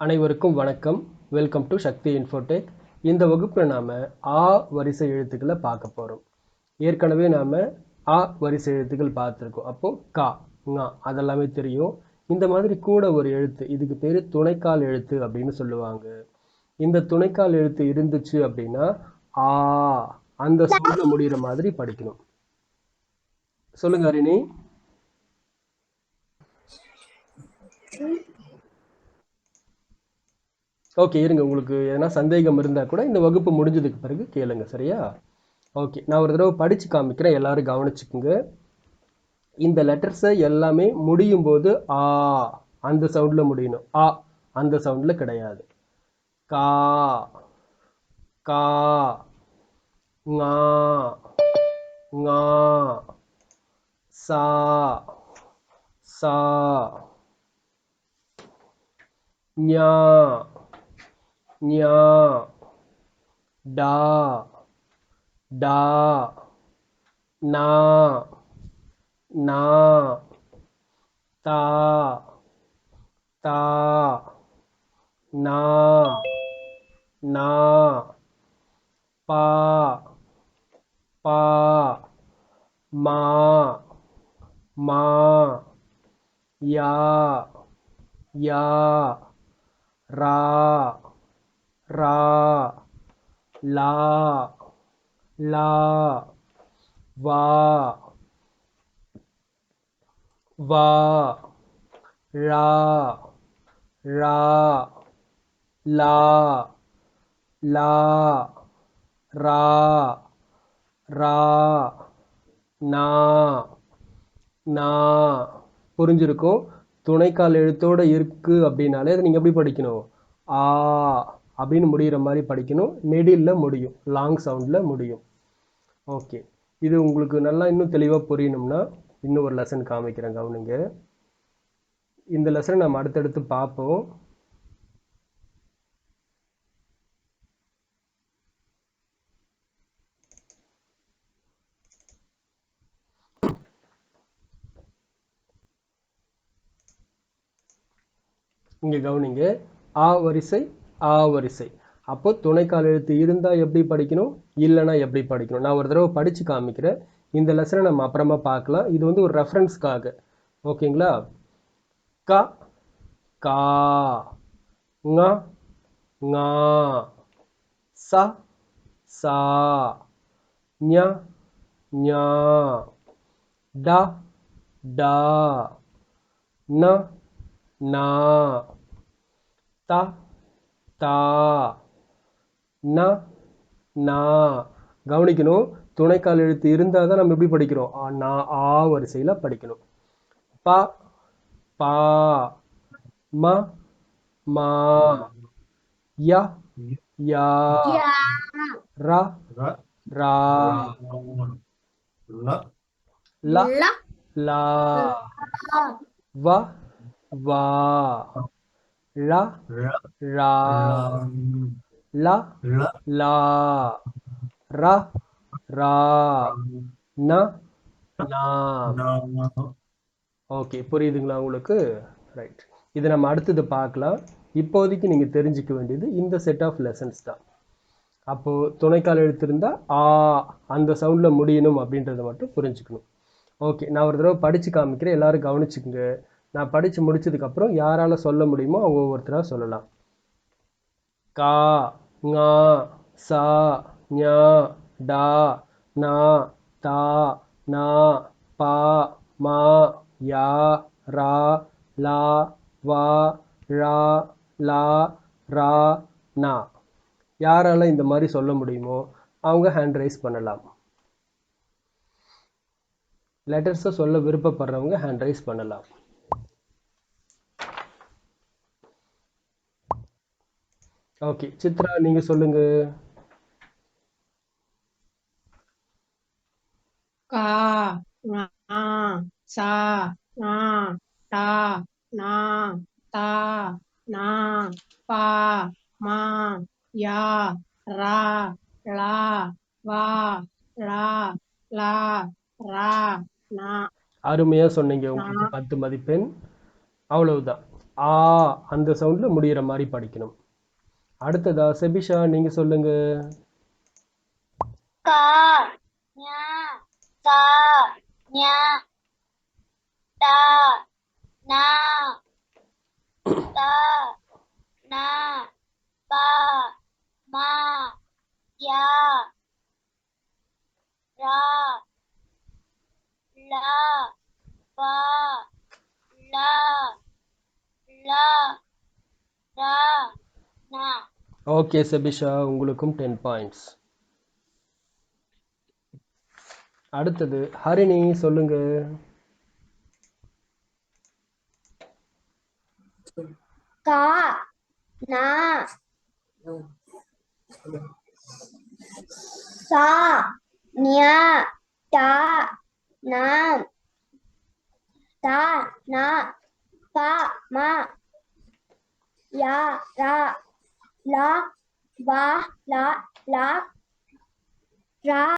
அனைவருக்கும் வணக்கம். Welcome to Sakthi Infotech இந்த வகுப்பில் நாம் ஆ வரிசை எழுத்துக்களை பார்க்க போகிறோம் ஏற்கனவே நாம் ஆ வரிசை எழுத்துக்கள் பார்த்துருக்கோம். அப்போது கா ஙா அதெல்லாமே தெரியும். இந்த மாதிரி கூட ஒரு எழுத்து இதுக்கு பேர் துணைக்கால் எழுத்து அப்படின்னு சொல்லுவாங்க. இந்த துணைக்கால் எழுத்து இருந்துச்சு அப்படின்னா ஆ அந்த சொல்ல முடிகிற மாதிரி படிக்கணும். சொல்லுங்க ஹரிணி ஓகே இருங்க உங்களுக்கு எதனா சந்தேகம் இருந்தால் கூட இந்த வகுப்பு முடிஞ்சதுக்கு பிறகு கேளுங்க சரியா? ஓகே நான் ஒரு தடவை படித்து காமிக்கிறேன் எல்லோரும் கவனிச்சுக்குங்க. இந்த லெட்டர்ஸை எல்லாமே முடியும் போது ஆ அந்த சவுண்டில் முடியணும். ஆ அந்த சவுண்டில் கிடையாது. கா கா ஙா ஙா சா சா ஞா ஞா டா டா நா நா தா தா நா நா பா பா மா மா யா யா ரா ரா லா லா வா வா ரா ரா லா லா ரா ரா நா நா. புரிஞ்சிருக்கும்? துணைக்கால் எழுத்தோட இருக்கு அப்படின்னாலே அதை நீங்கள் எப்படி படிக்கணும்? ஆ. அப்படின்னு முடிகிற மாதிரி படிக்கணும். நெடிலில் முடியும். லாங் சவுண்டில் முடியும். ஓகே இது உங்களுக்கு நல்லா இன்னும் தெளிவாக புரியணும்னா இன்னும் ஒரு லெசன் காமிக்கிறேன் கவனிங்க. இந்த லெசனை நம்ம அடுத்தடுத்து பார்ப்போம். இங்கே கவனிங்க. ஆ வரிசை ஆ வரிசை அப்போ துணைக்கால் எழுத்து இருந்தால் எப்படி படிக்கணும்? இல்லைன்னா எப்படி படிக்கணும்? நான் ஒரு தடவை படித்து காமிக்கிறேன். இந்த லெசனை நம்ம அப்புறமா பார்க்கலாம். இது வந்து ஒரு ரெஃபரன்ஸ்க்காக ஓகேங்களா? க கா ங ஞா ச சா ஞ ஞா ட டா ந நா த தா. ந நா. கவனிக்கணும். துணைக்கால் எழுத்து இருந்தால் தான் நம்ம எப்படி படிக்கிறோம்? ஆ நா ஆ வரிசையில் படிக்கணும். ப பா. ம மா. ய யா. ர ரா. ல. லா. வ வா. ழ ரா ல லா ர ரா ந நா ஓகே புரியுதுங்களா உங்களுக்கு? ரைட் இதை நம்ம அடுத்தது பார்க்கலாம். இப்போதைக்கு நீங்கள் தெரிஞ்சுக்க வேண்டியது இந்த செட் ஆஃப் லெசன்ஸ் தான். அப்போது துணைக்கால் எழுத்து இருந்தால் ஆ அந்த சவுண்டில் முடியணும் அப்படின்றத மட்டும் புரிஞ்சுக்கணும். ஓகே நான் ஒரு தடவை படித்து காமிக்கிறேன். எல்லாரும் கவனிச்சுக்குங்க. நான் படித்து முடிச்சதுக்கப்புறம் யாரால் சொல்ல முடியுமோ அவங்க ஒவ்வொருத்தராக சொல்லலாம். கா ஙா சா ஞா டா நா தா நா பா மா யா ரா லா வா ரா லா ரா நா. யாரால் இந்த மாதிரி சொல்ல முடியுமோ அவங்க ஹேண்ட் ரைஸ் பண்ணலாம். லெட்டர்ஸை சொல்ல விருப்பப்படுறவங்க ஹேண்ட் ரைஸ் பண்ணலாம். ஓகே சித்ரா நீங்க சொல்லுங்க. கா ஞா சா ஞா டா நா தா நா பா மா யா ரா லா வா லா லா ரா நா. அருமையாக சொன்னீங்க. உங்களுக்கு பத்து மதிப்பெண். அவ்வளவுதான். ஆ அந்த சவுண்டில் முடிகிற மாதிரி படிக்கணும். அடுத்ததா செபிஷா நீங்க சொல்லுங்க. கா ஞா சா ஞா டா நா தா நா பா மா யா ரா லா பா லா லா ரா ஓகே செபிஷா உங்களுக்கும் டென் பாயிண்ட்ஸ் அடுத்தது ஹரிணி சொல்லுங்க. கா நா. சா ஞா டா நா. தா நா பா மா யா ரா. லா வா லா லா ரா